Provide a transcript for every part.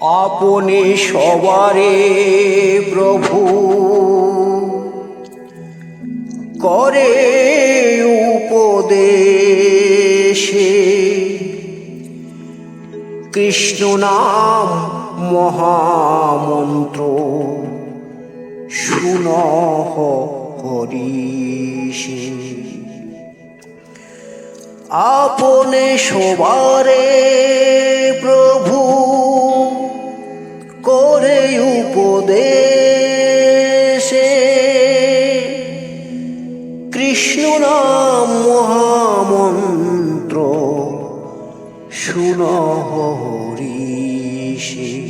আপনি সবারে প্রভু। করে উপদেশে। কৃষ্ণ নাম মহামন্ত্র শুনহ হরিষে আপনে সবারে প্রভু করে উপদেশে। কৃষ্ণ নাম মহামন্ত্র শুন হরিষে।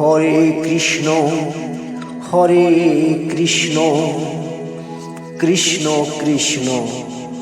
হরে কৃষ্ণ হরে কৃষ্ণ কৃষ্ণ কৃষ্ণ।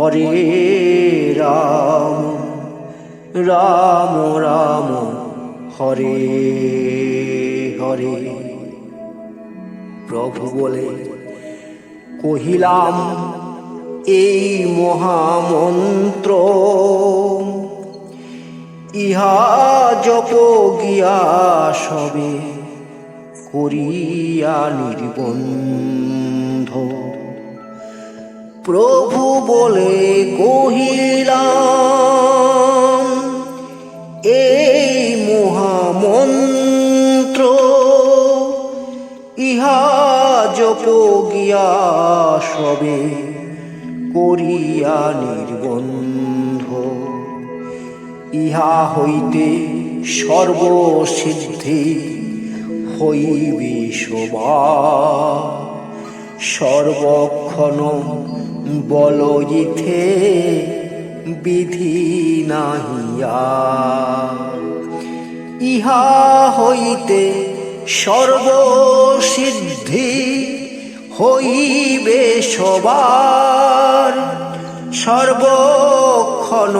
হরে রাম রাম রাম, হরে হরে। প্রভু বলে, কহিলাম, এই মহামন্ত্র, ইহা জপ গিয়া সবে করিয়া নির্বন্ধ। প্রভু বলে কহিলাম, এই মহামন্ত্র ইহা জপ গিয়া সবে করিয়া নির্বন্ধ। ইহা হইতে সর্বসিদ্ধি হইবে শোভা। সর্বক্ষণ বল ইথে বিধি নাহিয়া। ইহা হইতে সর্বসিদ্ধি হইবে সবার। সর্বক্ষণ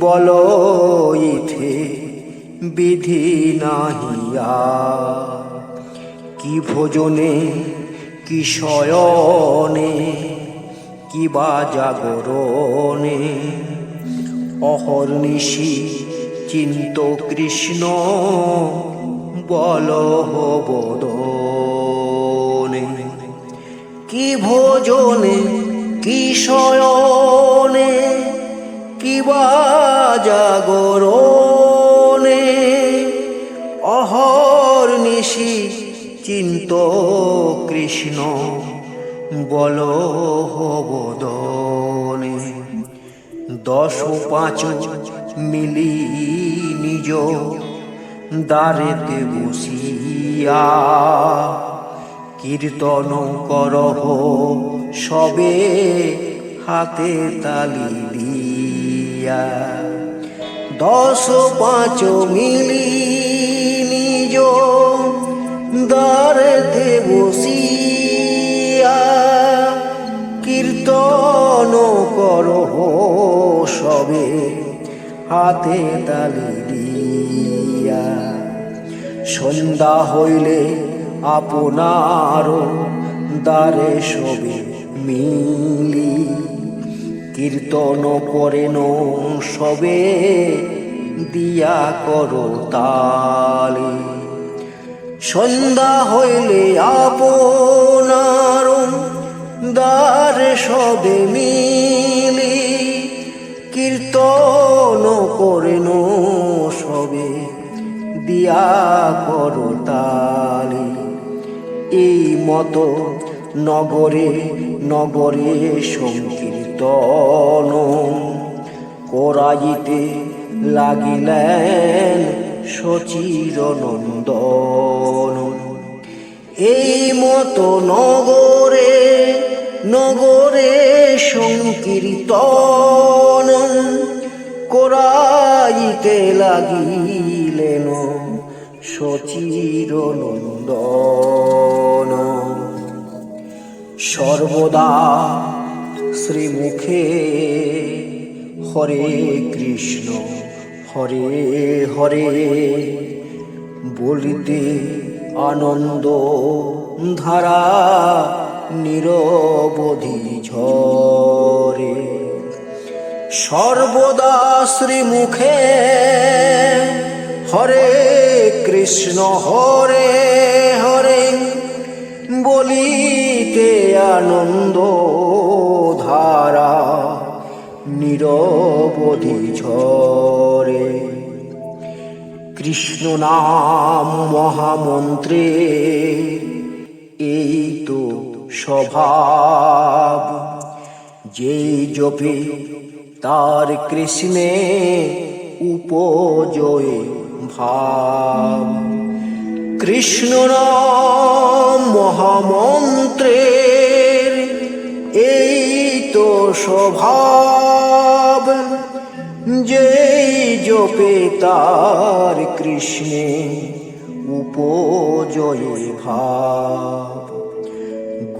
বল ইথে বিধি নাহিয়া। কি ভোজনে, কি শয়নে কি বা জাগরণে অহর্নিশি চিন্ত কৃষ্ণ, বল কি ভোজনে, কি শয়নে কি বা জাগরণে। অহর নিশি চিন্ত কৃষ্ণ। বল বদনে, দশ পাঁচ মিলি নিজ দ্বারেতে বসিয়া কীর্তন করহ সবে হাতে তালি দিয়া। দশ পাঁচ মিলি নিজ দ্বারেতে বসিয়া হাতে তালি দিয়া। সন্ধ্যা হইলে আপনার দ্বারে সবে মিলি। কীর্তন করেন সবে, দিয়া করো তালি। সন্ধ্যা হইলে আপনার দ্বারে সবে মিলি। কীর্তন করেন সবে, দিয়া করো তালি। এই মতো নগরে নগরে সংকীর্তন করাইতে লাগিলেন সচির নন্দন এই মতো নগরে নগরে সংকীর্তন করা গাইতে লাগিলেন সচির নন্দন সর্বদা শ্রীমুখে হরে কৃষ্ণ, হরে হরে বলিতে আনন্দ ধারা নিরবধি ঝরে। সর্বদা শ্রীমুখে হরে কৃষ্ণ হরে হরে বলিতে আনন্দ ধারা নিরবধি ঝরে। কৃষ্ণ নাম মহামন্ত্রে এই তো স্বভাব। যেই জপে তার কৃষ্ণে উপজয়ে ভাব। কৃষ্ণ মহামন্ত্রের, এই তো স্বভাব। যেই জপে তার কৃষ্ণে উপজয়ে ভাব।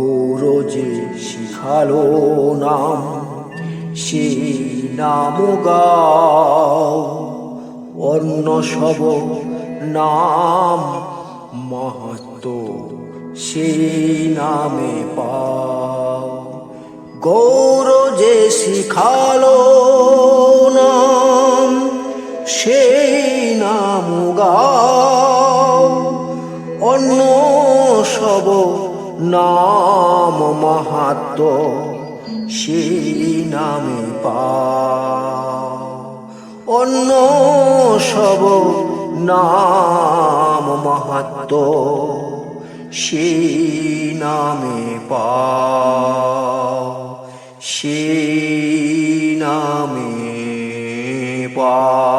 গৌর যে শিখালো নাম সেই নাম গাও। অন্য সব নাম মাহাত্ম সেই নামে পাও। গৌর যে শিখালো নাম সেই নাম গাও। অন্য সব নাম মাহাত্ম সেই নামে পাও অন্য সব নাম মাহাত্ম সেই নামে পাও সেই নামে পাও